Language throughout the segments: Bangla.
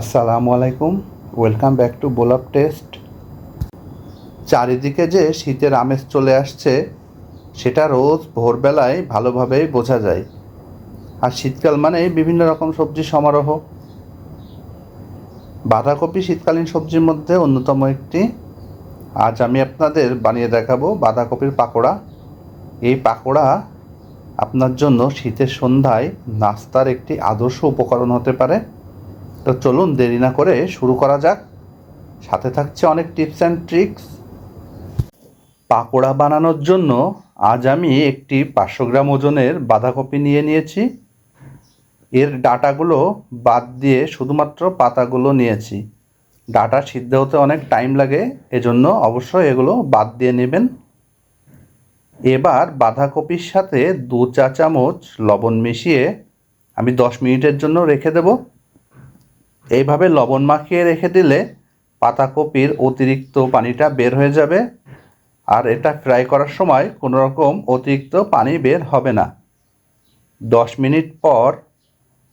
আসসালামু আলাইকুম। ওয়েলকাম ব্যাক টু বোলাপ টেস্ট চারিদিকে যে শীতের আমেজ চলে আসছে, সেটা রোজ ভোরবেলায় ভালোভাবেই বোঝা যায়। আর শীতকাল মানে বিভিন্ন রকম সবজি সমারোহ। বাঁধাকপি শীতকালীন সবজির মধ্যে অন্যতম একটি। আজ আমি আপনাদের বানিয়ে দেখাবো বাঁধাকপির পাকোড়া। এই পাকোড়া আপনার জন্য শীতের সন্ধ্যায় নাস্তার একটি আদর্শ উপকরণ হতে পারে। তো চলুন দেরি না করে শুরু করা যাক। সাথে থাকছে অনেক টিপস অ্যান্ড ট্রিক্স। পাকোড়া বানানোর জন্য আজ আমি একটি পাঁচশো গ্রাম ওজনের বাঁধাকপি নিয়ে নিয়েছি। এর ডাটাগুলো বাদ দিয়ে শুধুমাত্র পাতাগুলো নিয়েছি। ডাটা সিদ্ধ হতে অনেক টাইম লাগে, এজন্য অবশ্যই এগুলো বাদ দিয়ে নেবেন। এবার বাঁধাকপির সাথে দু চা চামচ লবণ মিশিয়ে আমি দশ মিনিটের জন্য রেখে দেবো। এইভাবে লবণ মাখিয়ে রেখে দিলে পাতাকপির অতিরিক্ত পানিটা বের হয়ে যাবে আর এটা ফ্রাই করার সময় কোনো রকম অতিরিক্ত পানি বের হবে না। দশ মিনিট পর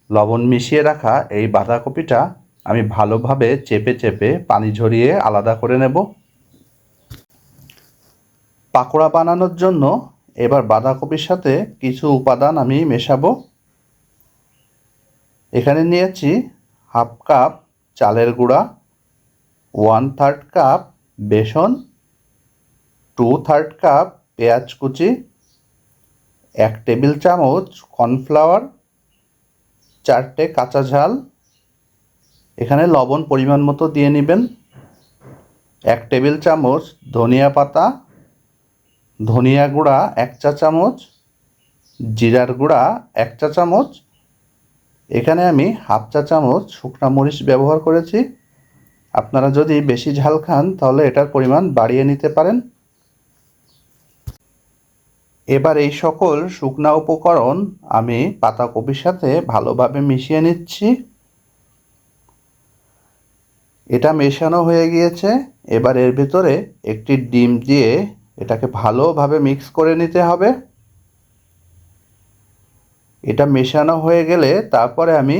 লবণ মিশিয়ে রাখা এই বাঁধাকপিটা আমি ভালোভাবে চেপে চেপে পানি ঝরিয়ে আলাদা করে নেব। পাকোড়া বানানোর জন্য এবার বাঁধাকপির সাথে কিছু উপাদান আমি মেশাবো। এখানে নিয়েছি হাফ কাপ চালের গুঁড়া ওয়ান থার্ড কাপ বেসন টু থার্ড কাপ পেঁয়াজ কুচি, এক টেবিল চামচ কর্নফ্লাওয়ার চারটে কাঁচা ঝাল। এখানে লবণ পরিমাণ মতো দিয়ে নেবেন। এক টেবিল চামচ ধনিয়া পাতা, ধনিয়া গুঁড়া এক চা চামচ, জিরার গুঁড়া এক চা চামচ এখানে আমি হাফ চা চামচ শুকনা মরিচ ব্যবহার করেছি। আপনারা যদি বেশি ঝাল খান, তাহলে এটার পরিমাণ বাড়িয়ে নিতে পারেন। এবার এই সকল শুকনা উপকরণ আমি পাতাকপির সাথে ভালোভাবে মিশিয়ে নিচ্ছি। এটা মেশানো হয়ে গিয়েছে। এবার এর ভিতরে একটি ডিম দিয়ে এটাকে ভালোভাবে মিক্স করে নিতে হবে। এটা মেশানো হয়ে গেলে তারপরে আমি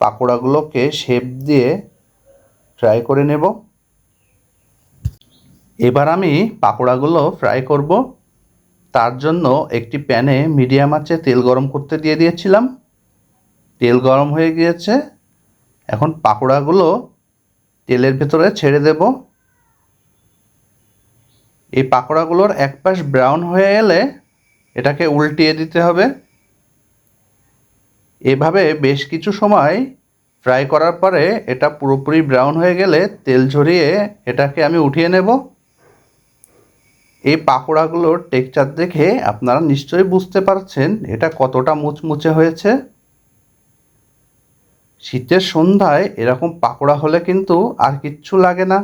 পাকোড়াগুলোকে শেপ দিয়ে ফ্রাই করে নেব। এবার আমি পাকোড়াগুলো ফ্রাই করব। তার জন্য একটি প্যানে মিডিয়াম আঁচে তেল গরম করতে দিয়ে দিয়েছিলাম। তেল গরম হয়ে গিয়েছে। এখন পাকোড়াগুলো তেলের ভেতরে ছেড়ে দেব। এই পাকোড়াগুলোর এক পাশ ব্রাউন হয়ে এলে এটাকে উল্টিয়ে দিতে হবে। এভাবে বেশ কিছু সময় ফ্রাই করার পরে এটা পুরোপুরি ব্রাউন হয়ে গেলে তেল ঝরিয়ে এটাকে আমি উঠিয়ে নেব। এই পাকোড়াগুলোর টেক্সচার দেখে আপনারা নিশ্চয়ই বুঝতে পারছেন এটা কতটা মুচমুচে হয়েছে। শীতের সন্ধ্যায় এরকম পাকোড়া হলে কিন্তু আর কিচ্ছু লাগে না।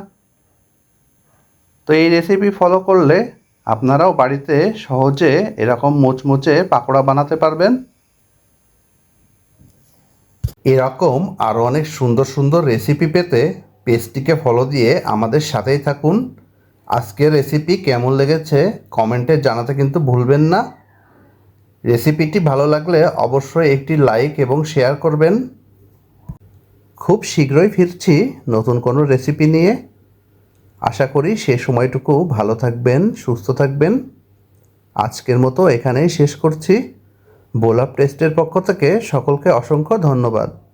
তো এই রেসিপি ফলো করলে আপনারাও বাড়িতে সহজে এরকম মুচমুচে পাকোড়া বানাতে পারবেন। এরকম আরও অনেক সুন্দর সুন্দর রেসিপি পেতে পেজটিকে ফলো দিয়ে আমাদের সাথেই থাকুন। আজকের রেসিপি কেমন লেগেছে কমেন্টে জানাতে কিন্তু ভুলবেন না। রেসিপিটি ভালো লাগলে অবশ্যই একটি লাইক এবং শেয়ার করবেন। খুব শীঘ্রই ফিরছি নতুন কোনো রেসিপি নিয়ে। আশা করি সে সময়টুকু ভালো থাকবেন, সুস্থ থাকবেন। আজকের মতো এখানেই শেষ করছি। বোলাপ টেস্টের পক্ষ থেকে সকলকে অসংখ্য ধন্যবাদ।